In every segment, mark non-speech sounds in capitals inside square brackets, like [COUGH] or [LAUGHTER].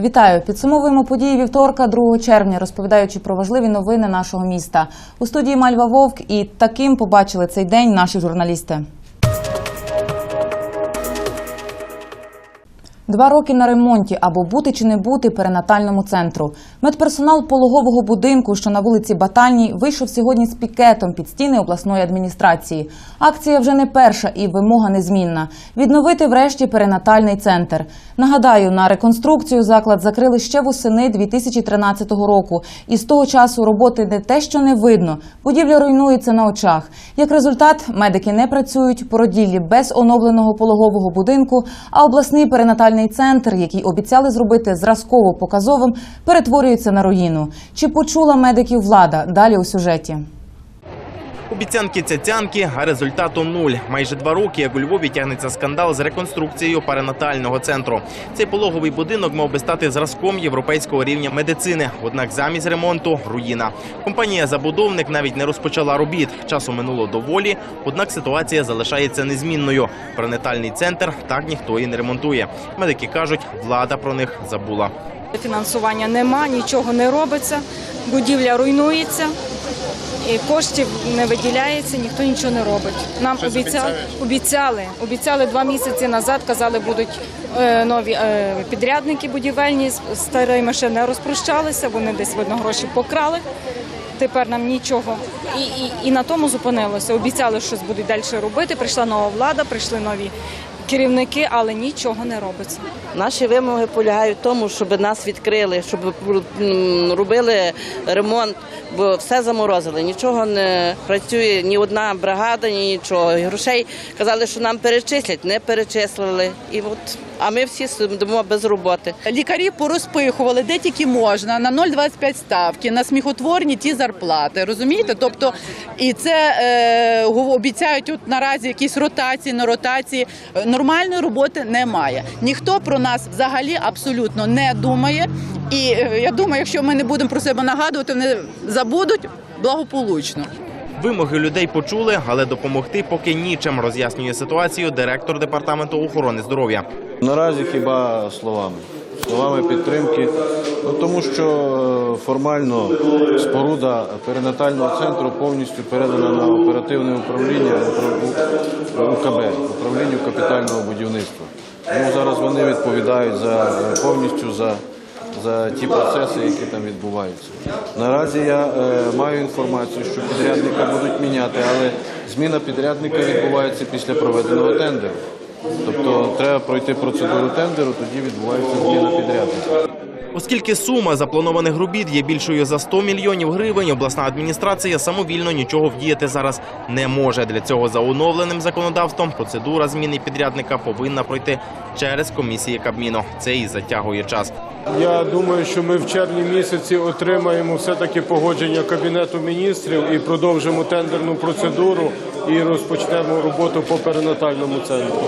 Вітаю! Підсумовуємо події вівторка, 2 червня, розповідаючи про важливі новини нашого міста. У студії Мальва Вовк і таким побачили цей день наші журналісти. Два роки на ремонті або бути чи не бути перинатальному центру. Медперсонал пологового будинку, що на вулиці Батальній, вийшов сьогодні з пікетом під стіни обласної адміністрації. Акція вже не перша і вимога незмінна відновити врешті перинатальний центр. Нагадаю, на реконструкцію заклад закрили ще восени 2013 року, і з того часу роботи не те, що не видно. Будівля руйнується на очах. Як результат, медики не працюють, породіллі без оновленого пологового будинку, а обласний перинатальний центр, який обіцяли зробити зразково показовим, перетворюється на руїну. Чи почула медиків влада? Далі у сюжеті. Обіцянки цяцянки, а результату нуль. Майже два роки, як у Львові тягнеться скандал з реконструкцією перинатального центру. Цей пологовий будинок мав би стати зразком європейського рівня медицини. Однак замість ремонту руїна. Компанія забудовник навіть не розпочала робіт. Часу минуло доволі, однак ситуація залишається незмінною. Перинатальний центр так ніхто і не ремонтує. Медики кажуть, влада про них забула. Фінансування нема, нічого не робиться, будівля руйнується, і коштів не виділяється, ніхто нічого не робить. Нам обіцяли, обіцяли, обіцяли два місяці назад, казали, будуть е, нові е, підрядники будівельні, з старими ще не розпрощалися, вони десь видно гроші покрали. Тепер нам нічого. І, і, і на тому зупинилося. Обіцяли, що щось будуть далі робити. Прийшла нова влада, прийшли нові керівники, але нічого не робиться. Наші вимоги полягають в тому, щоб нас відкрили, щоб робили ремонт, бо все заморозили. Нічого не працює, ні одна бригада, ні нічого. І Грошей казали, що нам перечислять, не перечислили. І от, а ми всі сидимо без роботи. Лікарі порозпихували де тільки можна на 0,25 ставки, на сміхотворні ті зарплати. Розумієте? Тобто, і це е, обіцяють от наразі якісь ротації, не ротації. Е, Нормальної роботи немає. Ніхто про нас взагалі абсолютно не думає. І е, я думаю, якщо ми не будемо про себе нагадувати, вони забудуть благополучно. Вимоги людей почули, але допомогти поки нічим, роз'яснює ситуацію директор департаменту охорони здоров'я. Наразі хіба словами. Словами підтримки, ну тому що е, формально споруда перинатального центру повністю передана на оперативне управління УКБ, управлінню капітального будівництва. Тому зараз вони відповідають повністю за, за ті процеси, які там відбуваються. Наразі я е, маю інформацію, що підрядника будуть міняти, але зміна підрядника відбувається після проведеного тендеру. Тобто треба пройти процедуру тендеру, тоді відбувається зміна підрядника. Оскільки сума запланованих робіт є більшою за 100 мільйонів гривень, обласна адміністрація самовільно нічого вдіяти зараз не може. Для цього за оновленим законодавством процедура зміни підрядника повинна пройти через комісії Кабміну. Це і затягує час. Я думаю, що ми в червні місяці отримаємо все-таки погодження Кабінету міністрів і продовжимо тендерну процедуру і розпочнемо роботу по перинатальному центру.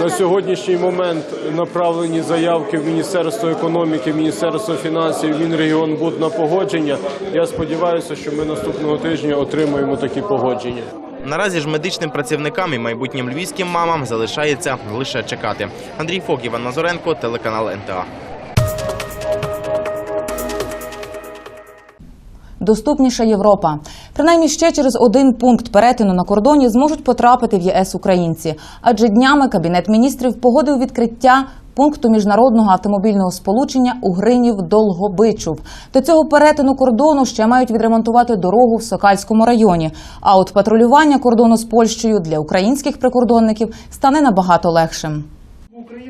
На сьогоднішній момент направлені заявки в Міністерство економіки, Міністерство фінансів, Мінрегіонбуд на погодження. Я сподіваюся, що ми наступного тижня отримаємо такі погодження. Наразі ж медичним працівникам і майбутнім львівським мамам залишається лише чекати. Андрій Фок, Іван Назоренко, телеканал НТА. Доступніша Європа. Принаймні ще через один пункт перетину на кордоні зможуть потрапити в ЄС українці. Адже днями Кабінет міністрів погодив відкриття пункту міжнародного автомобільного сполучення у Гринів Долгобичув. До цього перетину кордону ще мають відремонтувати дорогу в Сокальському районі. А от патрулювання кордону з Польщею для українських прикордонників стане набагато легшим.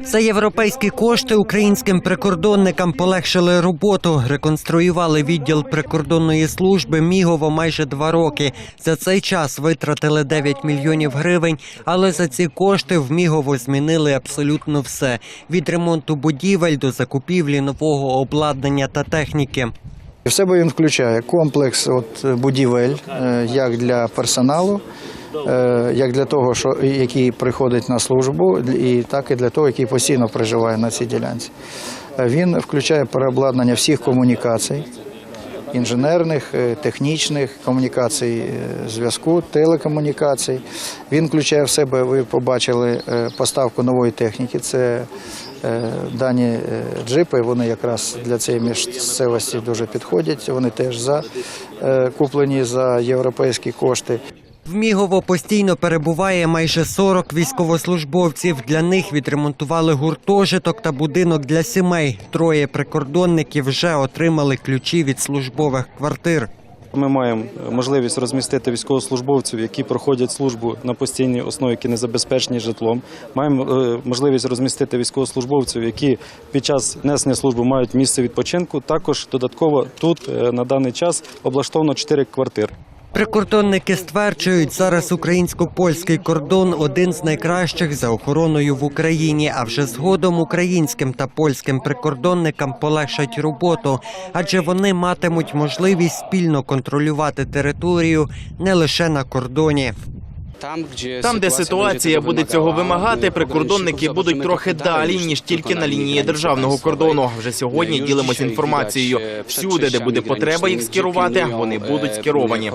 За європейські кошти українським прикордонникам полегшили роботу. Реконструювали відділ прикордонної служби Мігово майже два роки. За цей час витратили 9 мільйонів гривень, але за ці кошти в Мігово змінили абсолютно все: від ремонту будівель до закупівлі нового обладнання та техніки. В себе він включає комплекс от, будівель, е, як для персоналу, як для того, що, який приходить на службу, і так і для того, який постійно проживає на цій ділянці. Е, Він включає переобладнання всіх комунікацій, інженерних, е, технічних комунікацій, е, зв'язку, телекомунікацій. Він включає в себе, ви побачили е, поставку нової техніки. Це Е, Дані е, джипи вони якраз для цієї місцевості дуже підходять. Вони теж за е, куплені за європейські кошти. В Мігово постійно перебуває майже 40 військовослужбовців. Для них відремонтували гуртожиток та будинок для сімей. Троє прикордонників вже отримали ключі від службових квартир. Ми маємо можливість розмістити військовослужбовців, які проходять службу на постійній основі, які не забезпечені житлом. Маємо е, можливість розмістити військовослужбовців, які під час несення служби мають місце відпочинку. Також додатково тут е, на даний час облаштовано 4 квартири. Прикордонники стверджують, зараз українсько-польський кордон один з найкращих за охороною в Україні. А вже згодом українським та польським прикордонникам полегшать роботу, адже вони матимуть можливість спільно контролювати територію не лише на кордоні. Там, де ситуація буде цього вимагати, прикордонники будуть трохи далі ніж тільки на лінії державного кордону. Вже сьогодні ділимось інформацією. Всюди, де буде потреба їх скерувати, вони будуть скеровані.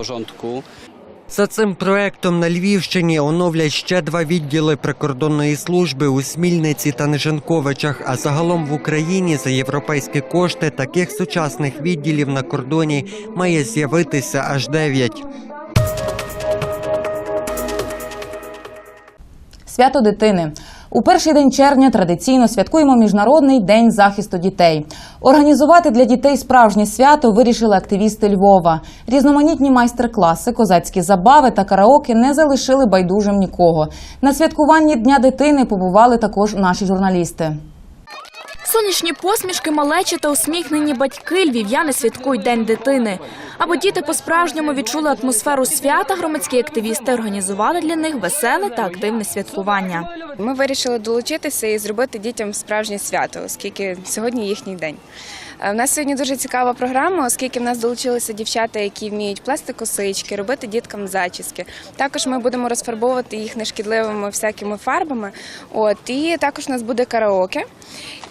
За цим проектом на Львівщині оновлять ще два відділи прикордонної служби у Смільниці та Нежанковичах. А загалом в Україні за європейські кошти таких сучасних відділів на кордоні має з'явитися аж дев'ять. Свято дитини. У перший день червня традиційно святкуємо Міжнародний день захисту дітей. Організувати для дітей справжнє свято вирішили активісти Львова. Різноманітні майстер-класи, козацькі забави та караоке не залишили байдужим нікого. На святкуванні Дня дитини побували також наші журналісти. Сонячні посмішки, малечі та усміхнені батьки львів'яни святкують День дитини. Аби діти по-справжньому відчули атмосферу свята, громадські активісти організували для них веселе та активне святкування. Ми вирішили долучитися і зробити дітям справжнє свято, оскільки сьогодні їхній день. Е, У нас сьогодні дуже цікава програма, оскільки в нас долучилися дівчата, які вміють плести косички, робити діткам зачіски. Також ми будемо розфарбовувати їх нешкідливими всякими фарбами. От і також у нас буде караоке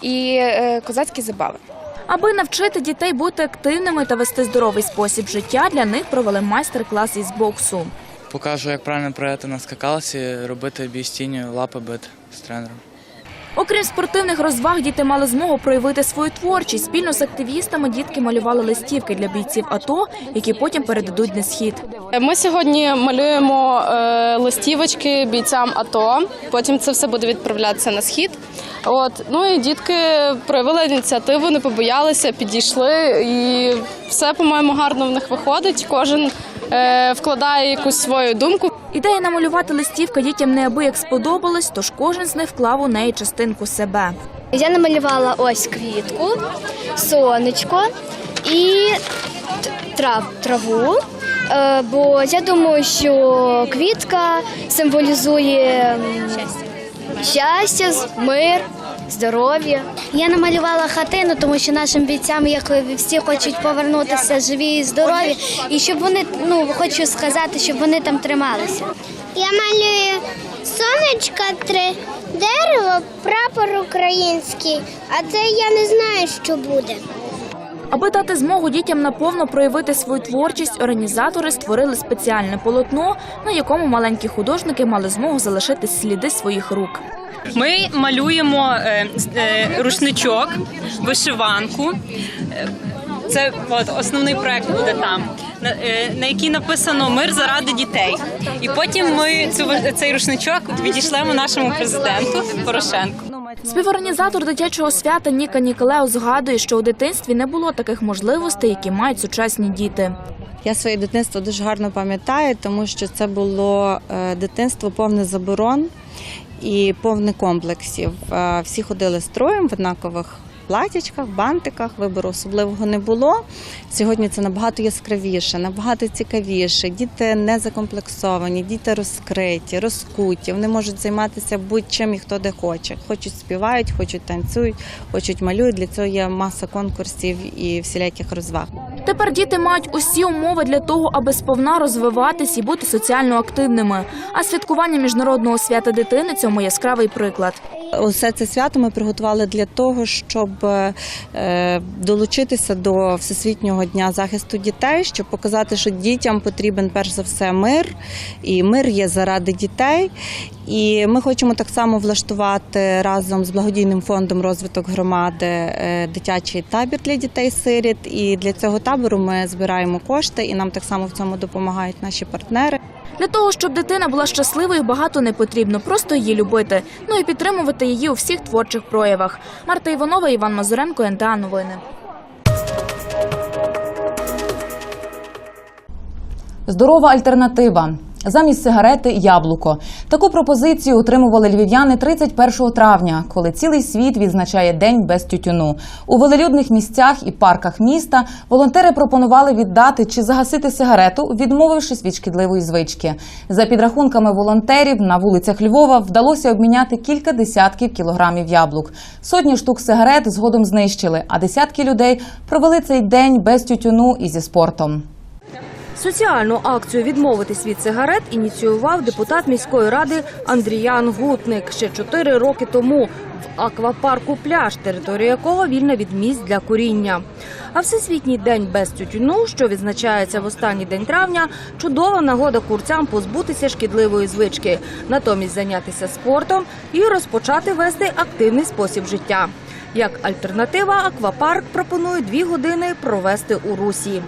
і е, козацькі забави. Аби навчити дітей бути активними та вести здоровий спосіб життя, для них провели майстер-клас із боксу. Покажу, як правильно прийти на скакалці, робити бій з тінню, лапи бити з тренером. Окрім спортивних розваг, діти мали змогу проявити свою творчість. Спільно з активістами дітки малювали листівки для бійців АТО, які потім передадуть на схід. Ми сьогодні малюємо е, листівочки бійцям АТО. Потім це все буде відправлятися на схід. От ну і дітки проявили ініціативу, не побоялися, підійшли, і все по-моєму гарно в них виходить. Кожен вкладає якусь свою думку. Ідея намалювати листівка дітям неабияк сподобалась, тож кожен з них вклав у неї частинку себе. Я намалювала ось квітку, сонечко і трав, траву. Е, Бо я думаю, що квітка символізує щастя, з- мир, здоров'я. Я намалювала хатину, тому що нашим бійцям, як всі хочуть повернутися живі і здорові, і щоб вони, ну хочу сказати, щоб вони там трималися. Я малюю сонечка, три дерево, прапор український, а це я не знаю, що буде. Аби дати змогу дітям наповно проявити свою творчість, організатори створили спеціальне полотно, на якому маленькі художники мали змогу залишити сліди своїх рук. Ми малюємо е, е, рушничок, вишиванку. Е, Це от, основний проект буде там, на, е, на який написано Мир заради дітей. І потім ми цю цей рушничок відійшлемо нашому президенту Порошенку. Співорганізатор дитячого свята Ніка Ніколео згадує, що у дитинстві не було таких можливостей, які мають сучасні діти. Я своє дитинство дуже гарно пам'ятаю, тому що це було дитинство повне заборон і повне комплексів. Всі ходили строєм в однакових платячках, бантиках, вибору особливого не було. Сьогодні це набагато яскравіше, набагато цікавіше. Діти не закомплексовані, діти розкриті, розкуті. Вони можуть займатися будь-чим і хто де хоче. Хочуть співають, хочуть танцюють, хочуть малюють. Для цього є маса конкурсів і всіляких розваг. Тепер діти мають усі умови для того, аби сповна розвиватись і бути соціально активними. А святкування міжнародного свята дитини цьому яскравий приклад. Усе це свято ми приготували для того, щоб е, долучитися до всесвітнього дня захисту дітей, щоб показати, що дітям потрібен перш за все мир, і мир є заради дітей. І ми хочемо так само влаштувати разом з благодійним фондом розвиток громади е, дитячий табір для дітей-сиріт. І для цього табору ми збираємо кошти, і нам так само в цьому допомагають наші партнери. Для того, щоб дитина була щасливою, багато не потрібно, просто її любити. Ну і підтримувати її у всіх творчих проявах. Марта Іванова, Іван Мазуренко, НТА Новини. Здорова альтернатива. Замість сигарети яблуко. Таку пропозицію отримували львів'яни 31 травня, коли цілий світ відзначає день без тютюну. У велелюдних місцях і парках міста волонтери пропонували віддати чи загасити сигарету, відмовившись від шкідливої звички. За підрахунками волонтерів, на вулицях Львова вдалося обміняти кілька десятків кілограмів яблук. Сотні штук сигарет згодом знищили, а десятки людей провели цей день без тютюну і зі спортом. Соціальну акцію відмовитись від сигарет ініціював депутат міської ради Андріян Гутник ще чотири роки тому в аквапарку пляж, територія якого вільна від місць для куріння. А всесвітній день без тютюну, що відзначається в останній день травня, чудова нагода курцям позбутися шкідливої звички, натомість зайнятися спортом і розпочати вести активний спосіб життя. Як альтернатива, аквапарк пропонує дві години провести у русі.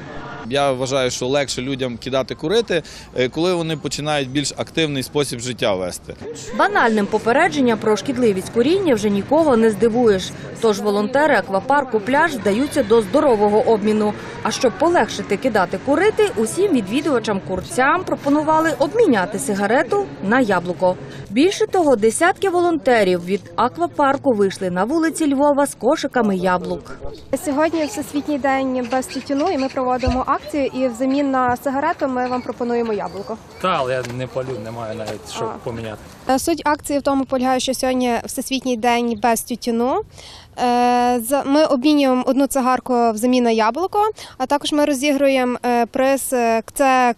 Я вважаю, що легше людям кидати курити, е, коли вони починають більш активний спосіб життя вести. Банальним попередженням про шкідливість куріння вже нікого не здивуєш. Тож волонтери аквапарку пляж вдаються до здорового обміну. А щоб полегшити кидати курити, усім відвідувачам курцям пропонували обміняти сигарету на яблуко. Більше того, десятки волонтерів від аквапарку вийшли на вулиці Львова з кошиками яблук. Сьогодні всесвітній день без тютюну, і ми проводимо акцію. І взамін на сигарету ми вам пропонуємо яблуко. Та, але я не палю, не маю навіть що А. поміняти. Е, Суть акції в тому полягає, що сьогодні всесвітній день без тютюну. Е, за- Ми обмінюємо одну цигарку взамін на яблуко, а також ми розігруємо е, приз. е, Це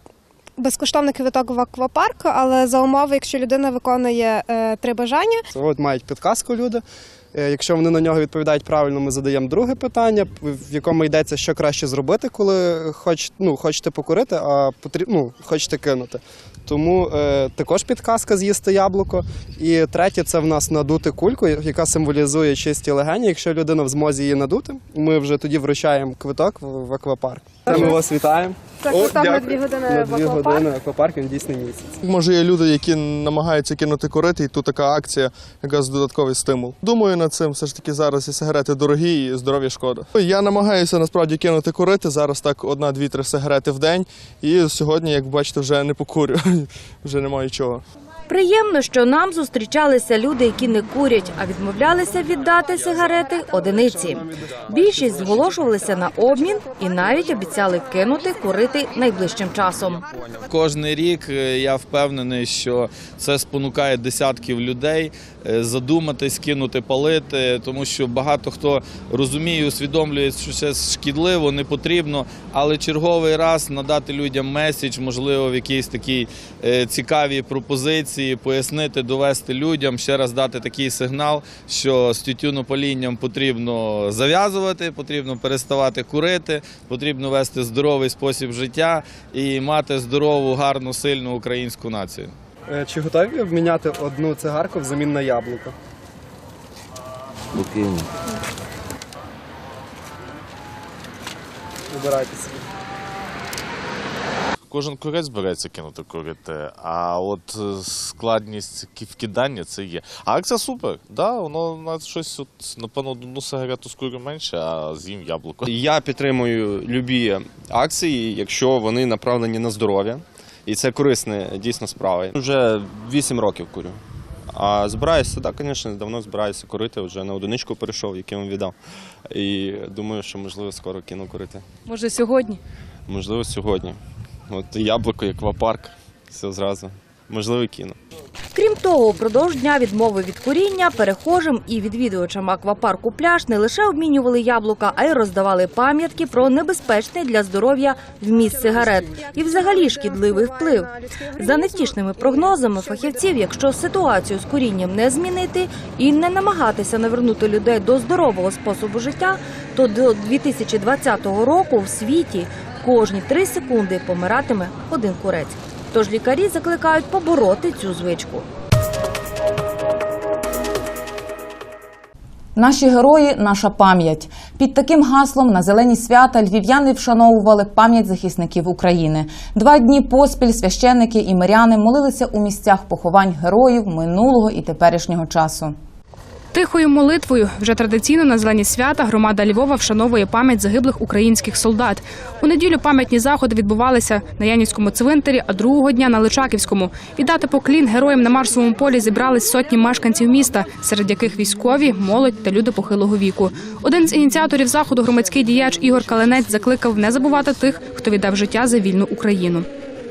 безкоштовний квиток в аквапарк, але за умови, якщо людина виконує е, три бажання. От мають підказку люди. Е, Якщо вони на нього відповідають правильно, ми задаємо друге питання, в якому йдеться, що краще зробити, коли хоч, ну, хочете покурити, а потріб, ну, хочете кинути. Тому е, також підказка з'їсти яблуко. І третє це в нас надути кульку, яка символізує чисті легені. Якщо людина в змозі її надути, ми вже тоді вручаємо квиток в, в аквапарк. Ми вас вітаємо. Це квиток на дві години На в аквапарк. години аквапарк він дійсний місяць. Може, є люди, які намагаються кинути курити, і тут така акція, якраз додатковий стимул. Думаю над цим, все ж таки зараз і сигарети дорогі, і здоров'я шкода. Я намагаюся насправді кинути курити. Зараз так одна, дві, три сигарети в день. І сьогодні, як бачите, вже не покурю, [LAUGHS] вже немає чого. Приємно, що нам зустрічалися люди, які не курять, а відмовлялися віддати сигарети одиниці. Більшість зголошувалися на обмін і навіть обіцяли кинути курити найближчим часом. Кожний рік е, я впевнений, що це спонукає десятків людей е, задуматись, кинути палити, тому що багато хто розуміє, усвідомлює, що це шкідливо, не потрібно, але черговий раз надати людям меседж, можливо, в якійсь такій е, цікавій пропозиції, пояснити, довести людям, ще раз дати такий сигнал, що з тютюнопалінням потрібно зав'язувати, потрібно переставати курити, потрібно вести здоровий спосіб життя і мати здорову, гарну, сильну українську націю. Е, Чи готові обміняти одну цигарку взамін на яблуко? Вибирайте собі. Кожен курець береться кинути курити, а от е, складність вкидання це є. А акція супер. Да, воно на щось от, напевно, одну сигарету скурю менше, а з'їм яблуко. Я підтримую любі акції, якщо вони направлені на здоров'я. І це корисна дійсно справа. Вже 8 років курю. А збираюся, так, звісно, давно збираюся курити. Вже на одиничку перейшов, який вам віддав. І думаю, що можливо скоро кину курити. Може, сьогодні? Можливо, сьогодні. От яблуко, аквапарк, все зразу. Можливо, кіно. Крім того, упродовж дня відмови від куріння перехожим і відвідувачам аквапарку пляж не лише обмінювали яблука, а й роздавали пам'ятки про небезпечний для здоров'я вміст сигарет і взагалі шкідливий вплив. За невтішними прогнозами фахівців, якщо ситуацію з курінням не змінити і не намагатися навернути людей до здорового способу життя, то до 2020 року в світі кожні три секунди помиратиме один курець. Тож лікарі закликають побороти цю звичку. Наші герої, наша пам'ять. Під таким гаслом на зелені свята львів'яни вшановували пам'ять захисників України. Два дні поспіль священники і миряни молилися у місцях поховань героїв минулого і теперішнього часу. Тихою молитвою вже традиційно на зелені свята громада Львова вшановує пам'ять загиблих українських солдат. У неділю пам'ятні заходи відбувалися на Янівському цвинтарі, а другого дня на Личаківському. Віддати поклін героям на Марсовому полі зібрались сотні мешканців міста, серед яких військові, молодь та люди похилого віку. Один з ініціаторів заходу, громадський діяч Ігор Каленець, закликав не забувати тих, хто віддав життя за вільну Україну.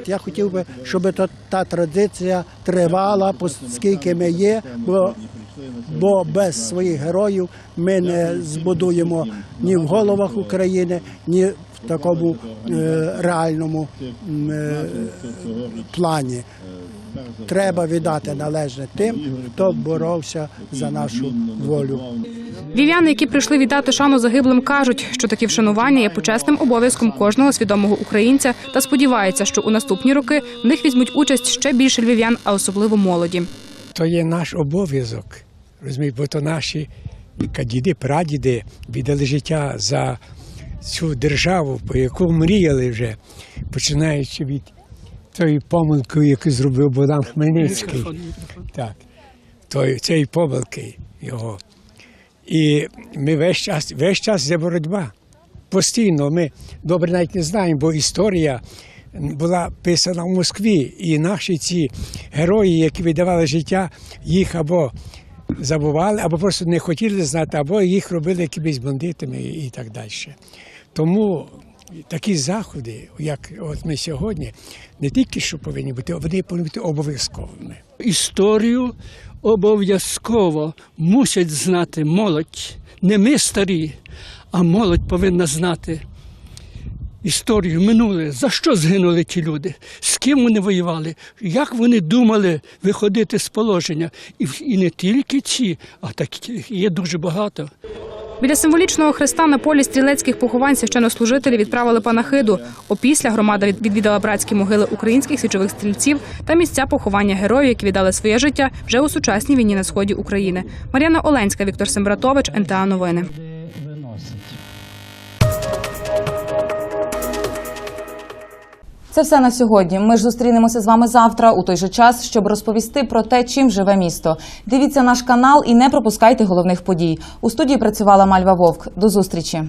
Я хотів би, щоб та, та традиція тривала, оскільки ми є, бо, бо без своїх героїв ми не збудуємо ні в головах України, ні в такому е, реальному е, плані. Треба віддати належне тим, хто боровся за нашу волю. Вів'яни, які прийшли віддати шану загиблим, кажуть, що такі вшанування є почесним обов'язком кожного свідомого українця та сподіваються, що у наступні роки в них візьмуть участь ще більше львів'ян, а особливо молоді. то є наш обов'язок. Розумієте, бо то наші діди, прадіди віддали життя за цю державу, по яку мріяли вже, починаючи від тої помилки, яку зробив Богдан Хмельницький. Так, тої, цієї помилки його. І ми весь час, весь час йде боротьба. Постійно ми добре навіть не знаємо, бо історія була писана в Москві, і наші ці герої, які віддавали життя, їх або забували, або просто не хотіли знати, або їх робили якимись бандитами і так далі. Тому такі заходи, як от ми сьогодні, не тільки що повинні бути, вони повинні бути обов'язковими. Історію обов'язково мусять знати молодь. Не ми старі, а молодь повинна знати історію минуле, за що згинули ті люди, з ким вони воювали, як вони думали виходити з положення. І, не тільки ці, а таких є дуже багато. Біля символічного хреста на полі стрілецьких поховань священнослужителі відправили панахиду. Опісля громада відвідала братські могили українських січових стрільців та місця поховання героїв, які віддали своє життя вже у сучасній війні на сході України. Мар'яна Оленська, Віктор Сембратович, НТА Новини. Це все на сьогодні. Ми ж зустрінемося з вами завтра у той же час, щоб розповісти про те, чим живе місто. Дивіться наш канал і не пропускайте головних подій. У студії працювала Мальва Вовк. До зустрічі.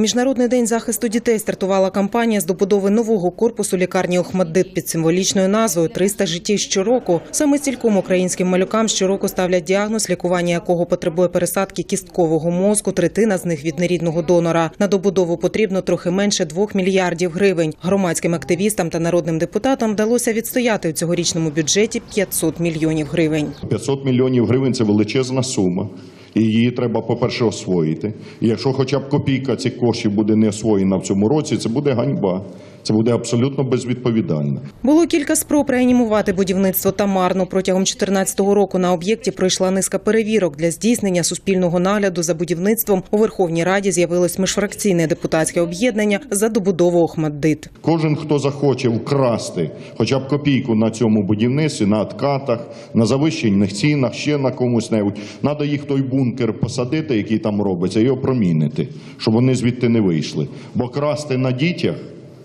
Міжнародний день захисту дітей стартувала кампанія з добудови нового корпусу лікарні Охмаддит під символічною назвою «300 життів щороку. Саме стільком українським малюкам щороку ставлять діагноз, лікування якого потребує пересадки кісткового мозку. Третина з них від нерідного донора. На добудову потрібно трохи менше двох мільярдів гривень. Громадським активістам та народним депутатам вдалося відстояти у цьогорічному бюджеті 500 мільйонів гривень. 500 мільйонів гривень це величезна сума. І її треба, по-перше, освоїти. І якщо хоча б копійка цих коштів буде не освоєна в цьому році, це буде ганьба. Це буде абсолютно безвідповідально. Було кілька спроб реанімувати будівництво та марно. Протягом 2014 року на об'єкті пройшла низка перевірок для здійснення суспільного нагляду за будівництвом. У Верховній Раді з'явилось міжфракційне депутатське об'єднання за добудову Охмаддит. Кожен, хто захоче вкрасти хоча б копійку на цьому будівництві, на откатах, на завищених цінах, ще на комусь небудь, треба їх в той бункер посадити, який там робиться, і опромінити, щоб вони звідти не вийшли. Бо красти на дітях.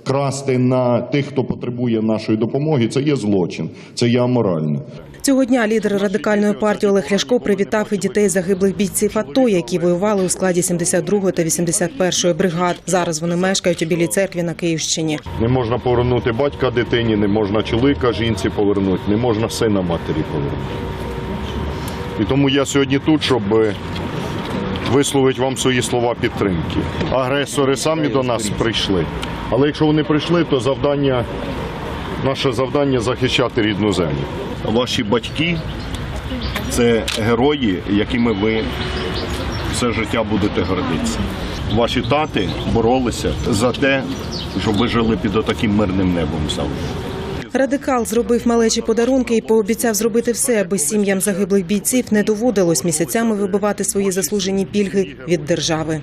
Красти на тих, хто потребує нашої допомоги, це є злочин, це є аморально. Цього дня лідер радикальної партії Олег Ляшко привітав і дітей загиблих бійців АТО, які воювали у складі 72-ї та 81-ї бригад. Зараз вони мешкають у Білій церкві на Київщині. Не можна повернути батька дитині, не можна чоловіка жінці повернути, не можна сина матері повернути. І тому я сьогодні тут, щоб висловити вам свої слова підтримки. Агресори самі до нас прийшли. Але якщо вони прийшли, то завдання, наше завдання захищати рідну землю. Ваші батьки це герої, якими ви все життя будете гордитися. Ваші тати боролися за те, щоб ви жили під отаким мирним небом завжди. Радикал зробив малечі подарунки і пообіцяв зробити все, аби сім'ям загиблих бійців не доводилось місяцями вибивати свої заслужені пільги від держави.